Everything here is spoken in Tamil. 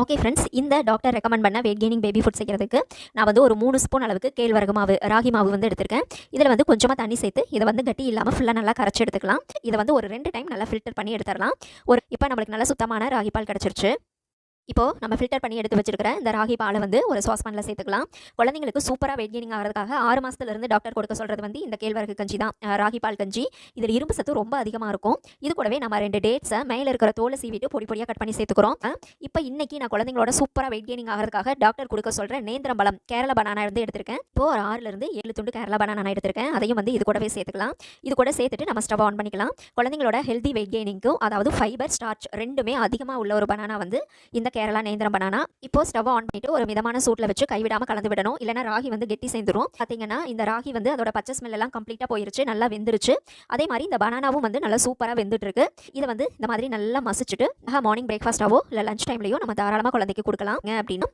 ஓகே ஃப்ரெண்ட்ஸ் இந்த டாக்டர் ரெக்கமெண்ட் பண்ண வெயிட் கெய்னிங் பேபி ஃபுட் செய்கிறதுக்கு நான் வந்து ஒரு மூணு ஸ்பூன் அளவுக்கு கேழ்வரகு மாவு ராகி மாவு வந்து எடுத்திருக்கேன். இதில் வந்து கொஞ்சமாக தண்ணி சேர்த்து இதை வந்து கட்டி இல்லாமல் ஃபுல்லாக நல்லா கரைச்சி எடுத்துக்கலாம். இதை வந்து ஒரு ரெண்டு டைம் நல்லா ஃபில்டர் பண்ணி எடுத்துடலாம். ஒரு இப்போ நம்மளுக்கு நல்ல சுத்தமான ராகி பால் கிடச்சிருச்சு. இப்போது நம்ம ஃபில்டர் பண்ணி எடுத்து வச்சிருக்கிற இந்த ராகி பாலை வந்து ஒரு சாஸ்பானில் சேர்த்துக்கலாம். குழந்தைங்களுக்கு சூப்பராக வெயிட் கெயினிங் ஆகிறதுக்காக ஆறு மாதத்துலேருந்து டாக்டர் கொடுக்க சொல்கிறது வந்து இந்த கேழ்வரகு கஞ்சி தான். ராகி பால் கஞ்சி. இதில் இரும்பு சத்து ரொம்ப அதிகமாக இருக்கும். இது கூடவே நம்ம ரெண்டு டேட்ஸை மேலே இருக்கிற தோலை சீவிட்டு பொடி பொடியாக கட் பண்ணி சேர்த்துக்கிறோம். இப்போ இன்னைக்கு நான் குழந்தைங்களோட சூப்பராக வெயிட் கெயினிங் ஆகிறதுக்காக டாக்டர் கொடுக்க சொல்கிற நேந்திரம் பழம் கேரள பனானா இருந்து எடுத்திருக்கேன். இப்போ ஒரு ஆறுலேருந்து ஏழு துண்டு கேரளா பனானா நான் எடுத்திருக்கேன். அதையும் வந்து இது கூடவே சேர்த்துக்கலாம். இது கூட சேர்த்துட்டு நம்ம ஸ்டவ் ஆன் பண்ணிக்கலாம். குழந்தைங்களோட ஹெல்தி வெயிட் கெயினிங்க்கும் அதாவது ஃபைபர் ஸ்டார்ச் ரெண்டுமே அதிகமாக உள்ள ஒரு பனானா வந்து இந்த கேரளா நேந்திரம் பனானா. இப்போ ஸ்டவ் ஆன் பண்ணிட்டு ஒரு மிதமான சூட்டில் வச்சு கைவிடாம கலந்து விடணும். இல்லைன்னா ராகி வந்து கெட்டி சேர்ந்துரும். பார்த்தீங்கன்னா இந்த ராகி வந்து அதோட பச்சை ஸ்மெல் எல்லாம் கம்ப்ளீட்டாக போயிருச்சு. நல்லா வெந்துருச்சு. அதே மாதிரி இந்த பனானாவும் வந்து நல்லா சூப்பராக வெந்துட்டு இருக்கு இதை வந்து இந்த மாதிரி நல்லா மசிச்சுட்டு மார்னிங் பிரேக்ஃபாஸ்ட்டாவோ இல்லை லஞ்ச் டைம்லையோ நம்ம தாராளமாக குழந்தைக்கு கொடுக்கலாம் அப்படின்னு அப்படின்னா